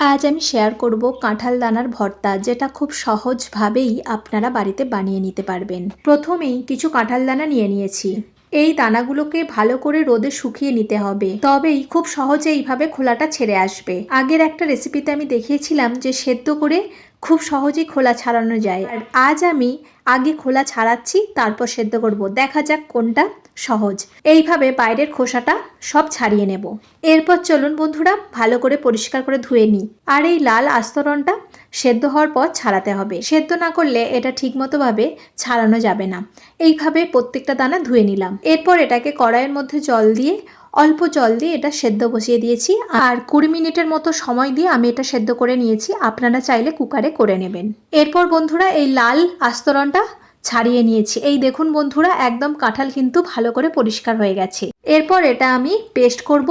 আজ আমি শেয়ার করব কাঁঠাল দানার ভর্তা, যেটা খুব সহজভাবেই আপনারা বাড়িতে বানিয়ে নিতে পারবেন। প্রথমেই কিছু কাঁঠাল দানা নিয়ে নিয়েছি। এই দানাগুলোকে ভালো করে রোদে শুকিয়ে নিতে হবে। তবেই খুব সহজে এইভাবে খোলাটা ছেড়ে আসবে। আগের একটা রেসিপিতে আমি দেখিয়েছিলাম যে সেদ্ধ করে খুব সহজেই খোলা ছাড়ানো যায়। আর আজ আমি আগে খোলা ছাড়াচ্ছি, তারপর সেদ্ধ করব। দেখা যাক কোনটা সহজ। এইভাবে বাইরের খোসাটা সব ছাড়িয়ে নেব। এরপর চলুন বন্ধুরা, ভালো করে পরিষ্কার করে ধুয়ে নিই। আর এই লাল আস্তরণটা সেদ্ধ হওয়ার পর ছাড়াতে হবে। সেদ্ধ না করলে এটা ঠিকমতোভাবে ছাড়ানো যাবে না। এইভাবে প্রত্যেকটা দানা ধুয়ে নিলাম। এরপর এটাকে কড়াইয়ের মধ্যে জল দিয়ে অল্প জল দিয়ে এটা সেদ্ধ বসিয়ে দিয়েছি। আর কুড়ি মিনিটের মতো সময় দিয়ে আমি এটা সেদ্ধ করে নিয়েছি। আপনারা চাইলে কুকারে করে নেবেন। এরপর বন্ধুরা এই লাল আস্তরণটা ছাড়িয়ে নিয়েছি। এই দেখুন বন্ধুরা, একদম কাঁঠাল কিন্তু ভালো করে পরিষ্কার হয়ে গেছে। এরপর এটা আমি পেস্ট করব।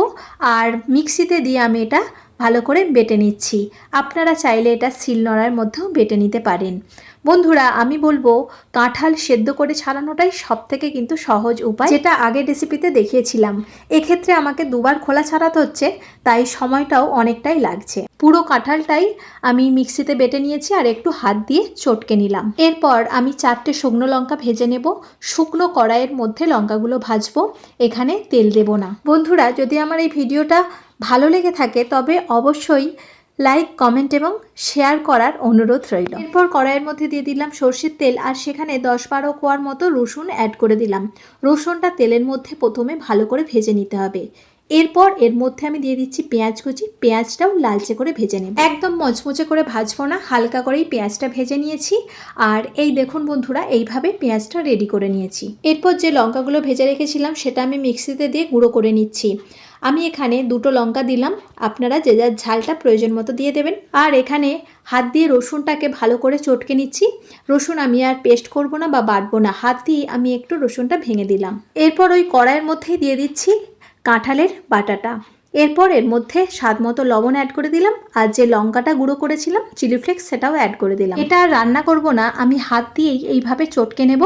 আর মিক্সিতে দিয়ে আমি এটা ভালো করে বেটে নিচ্ছি। আপনারা চাইলে এটা শিলনোড়ার মধ্যেও বেটে নিতে পারেন। বন্ধুরা, আমি বলব, কাঁঠাল সেদ্ধ করে ছাড়ানোটাই সব থেকে কিন্তু সহজ উপায়। যেটা আগের রেসিপিতে দেখিয়েছিলাম। এক্ষেত্রে আমাকে দুবার খোলা ছাড়াতে হচ্ছে, তাই সময়টাও অনেকটাই লাগছে। পুরো কাঁঠালটাই আমি মিক্সিতে বেটে নিয়েছি আর একটু হাত দিয়ে চটকে নিলাম। এরপর আমি চারটে শুকনো লঙ্কা ভেজে নেব। শুকনো কড়াইয়ের মধ্যে লঙ্কাগুলো ভাজবো। এখানে তেল দেব না। বন্ধুরা, যদি আমার এই ভিডিওটা ভালো লেগে থাকে, তবে অবশ্যই লাইক কমেন্ট এবং শেয়ার করার অনুরোধ রইল। এরপর কড়াইয়ের মধ্যে দিয়ে দিলাম সর্ষের তেল, আর সেখানে দশ বারো কোয়ার মতো রসুন অ্যাড করে দিলাম। রসুনটা তেলের মধ্যে প্রথমে ভালো করে ভেজে নিতে হবে। এরপর এর মধ্যে আমি দিয়ে দিচ্ছি পেঁয়াজ কুচি। পেঁয়াজটাও লালচে করে ভেজে নেব। একদম মচমচে করে ভাজবো না, হালকা করেই পেঁয়াজটা ভেজে নিয়েছি। আর এই দেখুন বন্ধুরা, এইভাবে পেঁয়াজটা রেডি করে নিয়েছি। এরপর যে লঙ্কাগুলো ভেজে রেখেছিলাম, সেটা আমি মিক্সিতে দিয়ে গুঁড়ো করে নিচ্ছি। আমি এখানে দুটো লঙ্কা দিলাম। আপনারা যে যার ঝালটা প্রয়োজন মতো দিয়ে দেবেন। আর এখানে হাত দিয়ে রসুনটাকে ভালো করে চটকে নিচ্ছি। রসুন আমি আর পেস্ট করব না বা বাটবো না। হাত দিয়ে আমি একটু রসুনটা ভেঙে দিলাম। এরপর ওই কড়াইয়ের মধ্যেই দিয়ে দিচ্ছি কাঁঠালের বাটাটা। এরপর এর মধ্যে স্বাদ মতো লবণ অ্যাড করে দিলাম, আর যে লঙ্কাটা গুঁড়ো করেছিলাম চিলি ফ্লেক্স সেটাও অ্যাড করে দিলাম। এটা রান্না করব না, আমি হাত দিয়েই এইভাবে চটকে নেব।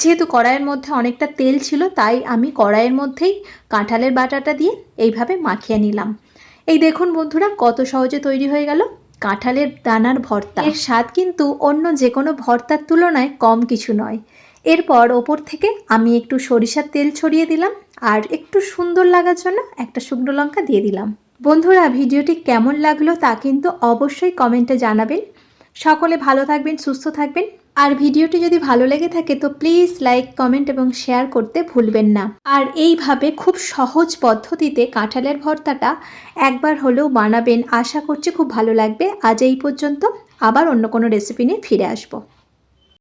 যেহেতু কড়াইয়ের মধ্যে অনেকটা তেল ছিল, তাই আমি কড়াইয়ের মধ্যেই কাঁঠালের বাটাটা দিয়ে এইভাবে মাখিয়ে নিলাম। এই দেখুন বন্ধুরা, কত সহজে তৈরি হয়ে গেল কাঁঠালের দানার ভর্তা। এর স্বাদ কিন্তু অন্য যে কোনো ভর্তার তুলনায় কম কিছু নয়। এরপর ওপর থেকে আমি একটু সরিষার তেল ছড়িয়ে দিলাম আর একটু সুন্দর লাগার জন্য একটা শুকনো লঙ্কা দিয়ে দিলাম। বন্ধুরা, ভিডিওটি কেমন লাগল তা কিন্তু অবশ্যই কমেন্টে জানাবেন। সকলে ভালো থাকবেন, সুস্থ থাকবেন। আর ভিডিওটি যদি ভালো লেগে থাকে তো প্লিজ লাইক, কমেন্ট এবং শেয়ার করতে ভুলবেন না। আর এইভাবে খুব সহজ পদ্ধতিতে কাঁঠালের ভর্তাটা একবার হলেও বানাবেন আশা করছি খুব ভালো লাগবে। আজ এই পর্যন্ত আবার অন্য কোনো রেসিপি নিয়ে ফিরে আসব।